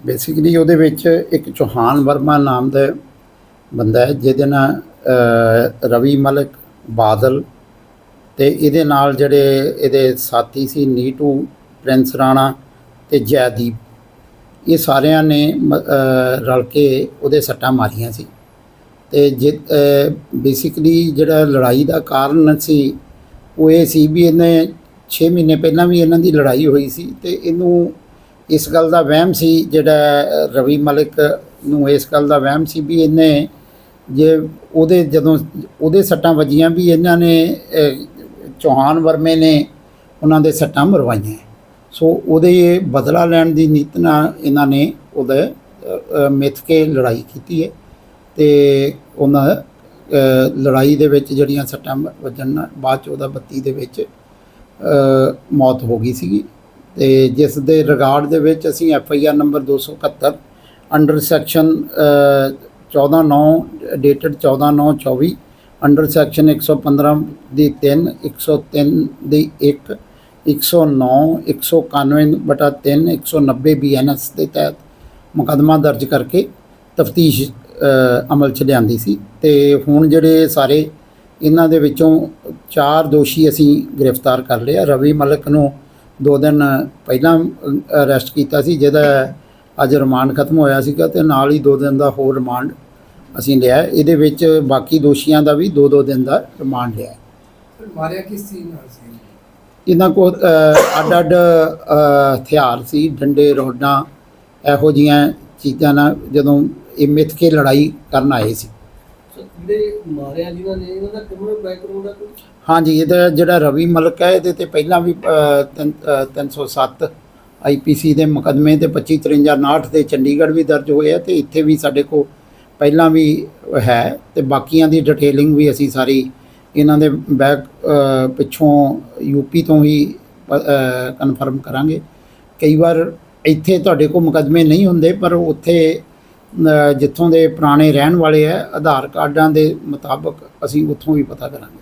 Basically ਉਹਦੇ ਵਿੱਚ ਇੱਕ ਚੌਹਾਨ ਵਰਮਾ ਨਾਮ ਦਾ ਬੰਦਾ ਹੈ, ਜਿਹਦੇ ਨਾਲ ਰਵੀ ਮਲਕ ਬਾਦਲ ਤੇ ਇਹਦੇ ਨਾਲ ਜਿਹੜੇ ਇਹਦੇ ਸਾਥੀ ਸੀ ਨੀਟੂ, ਪ੍ਰਿੰਸ ਰਾਣਾ ਤੇ ਜੈਦੀਪ, ਇਹ ਸਾਰਿਆਂ ਨੇ ਰਲ ਕੇ ਉਹਦੇ ਸੱਟਾਂ ਮਾਰੀਆਂ ਸੀ। ਤੇ ਜੇ ਬੇਸਿਕਲੀ ਜਿਹੜਾ ਲੜਾਈ ਦਾ ਕਾਰਨ ਸੀ, ਉਹ ਇਹ ਸੀ ਵੀ ਇਹਨੇ 6 ਮਹੀਨੇ ਪਹਿਲਾਂ ਵੀ ਇਹਨਾਂ ਦੀ ਲੜਾਈ ਹੋਈ ਸੀ ਤੇ ਇਹਨੂੰ ਇਸ ਗੱਲ ਦਾ ਵਹਿਮ ਸੀ ਜਿਹੜਾ ਰਵੀ ਮਲਿਕ ਨੂੰ ਇਸ ਗੱਲ ਦਾ ਵਹਿਮ ਸੀ ਵੀ ਇਹਨੇ ਜੇ ਉਹਦੇ ਜਦੋਂ ਉਹਦੇ ਸੱਟਾਂ ਵੱਜੀਆਂ ਵੀ ਇਹਨਾਂ ਨੇ ਚੌਹਾਨ ਵਰਮੇ ਨੇ ਉਹਨਾਂ ਦੇ ਸੱਟਾਂ ਮਰਵਾਈਆਂ। ਸੋ ਉਹਦੇ ਬਦਲਾ ਲੈਣ ਦੀ ਨੀਤ ਨਾਲ ਇਹਨਾਂ ਨੇ ਉਹਦੇ ਅ, ਮਿੱਥ ਕੇ ਲੜਾਈ ਕੀਤੀ ਹੈ ਤੇ ਉਹਨਾਂ ਲੜਾਈ ਦੇ ਵਿੱਚ ਜਿਹੜੀਆਂ ਸੱਟਾਂ ਵੱਜਣ ਨਾਲ ਬਾਅਦ ਚ ਉਹਦਾ 32 ਦੇ ਵਿੱਚ ਮੌਤ ਹੋ ਗਈ ਸੀਗੀ। ਤੇ ਜਿਸ ਦੇ ਰਿਗਾਰਡ ਦੇ ਵਿੱਚ ਅਸੀਂ F I R number 271 under section 14 9 dated 14 9 24 under section 115 ਦੀ 3 103 ਦੀ 1 109 191 ਬਟਾ 3 190 ਬੀਐਨਐਸ ਦੇ ਤਹਿਤ ਮੁਕੱਦਮਾ ਦਰਜ ਕਰਕੇ ਤਫਤੀਸ਼ ਅਮਲ ਚ ਲਿਆਂਦੀ ਸੀ। ਤੇ ਹੁਣ ਜਿਹੜੇ ਸਾਰੇ ਇਹਨਾਂ ਦੇ ਵਿੱਚੋਂ ਚਾਰ ਦੋਸ਼ੀ ਅਸੀਂ ਗ੍ਰਿਫਤਾਰ ਕਰ ਲਿਆ ਰਵੀ ਮਲਕ ਨੂੰ ਦੋ ਦਿਨ ਪਹਿਲਾਂ ਅਰੈਸਟ ਕੀਤਾ ਸੀ ਜਿਹਦਾ ਅੱਜ ਰਿਮਾਂਡ ਖਤਮ ਹੋਇਆ ਸੀਗਾ ਤੇ ਨਾਲ ਹੀ ਦੋ ਦਿਨ ਦਾ ਹੋਰ ਰਿਮਾਂਡ ਅਸੀਂ ਲਿਆ। ਇਹਦੇ ਵਿੱਚ ਬਾਕੀ ਦੋਸ਼ੀਆਂ ਦਾ ਵੀ ਦੋ ਦੋ ਦਿਨ ਦਾ ਰਿਮਾਂਡ ਲਿਆ। ਮਾਰਿਆ ਕਿਸ ਚੀਜ਼ ਨਾਲ ਸੀ? ਇਹਨਾਂ ਅ, ਅੱਡ ਅੱਡ ਹਥਿਆਰ ਸੀ ਡੰਡੇ ਰੋਡਾਂ ਇਹੋ ਜੀਆਂ ਚੀਜ਼ਾਂ ਨਾਲ ਜਦੋਂ ਇਹ ਮਿੱਥ ਕੇ ਲੜਾਈ ਕਰਨ ਆਏ ਸੀ। ਜਿਹੜੇ ਮਾਰਿਆ ਜਿਨ੍ਹਾਂ ਨੇ ਇਹਨਾਂ ਦਾ ਕ੍ਰਿਮੀਨਲ ਬੈਕਗ੍ਰਾਉਂਡ ਦਾ ਕੋਈ? ਹਾਂਜੀ ਇਹਦਾ ਜਿਹੜਾ ਰਵੀ ਮਲਕ ਹੈ ਇਹਦੇ ਤੇ ਪਹਿਲਾਂ ਵੀ ਅ, ਤਿੰਨ- ਅ, 307 ਆਈਪੀਸੀ ਦੇ ਮੁਕੱਦਮੇ ਤੇ 2553 ਦੇ ਚੰਡੀਗੜ੍ਹ ਵੀ ਦਰਜ ਹੋਏ ਆ ਤੇ ਇੱਥੇ ਵੀ ਸਾਡੇ ਕੋਲ ਪਹਿਲਾਂ ਵੀ ਹੈ ਤੇ ਬਾਕੀਆਂ ਦੀ ਡਿਟੇਲਿੰਗ ਵੀ ਅਸੀਂ ਸਾਰੀ ਇਹਨਾਂ ਦੇ ਬੈਕ ਅ, ਪਿੱਛੋਂ ਯੂਪੀ ਤੋਂ ਹੀ ਕਨਫਰਮ ਕਰਾਂਗੇ। ਕਈ ਵਾਰ ਇੱਥੇ ਤੁਹਾਡੇ ਕੋਲ ਮੁਕੱਦਮੇ ਨਹੀਂ ਹੁੰਦੇ ਪਰ ਉੱਥੇ ਜਿੱਥੋਂ ਦੇ ਪੁਰਾਣੇ ਰਹਿਣ ਵਾਲੇ ਆ ਆਧਾਰ ਕਾਰਡਾਂ ਦੇ ਮੁਤਾਬਕ ਅਸੀਂ ਉੱਥੋਂ ਵੀ ਪਤਾ ਕਰਾਂਗੇ।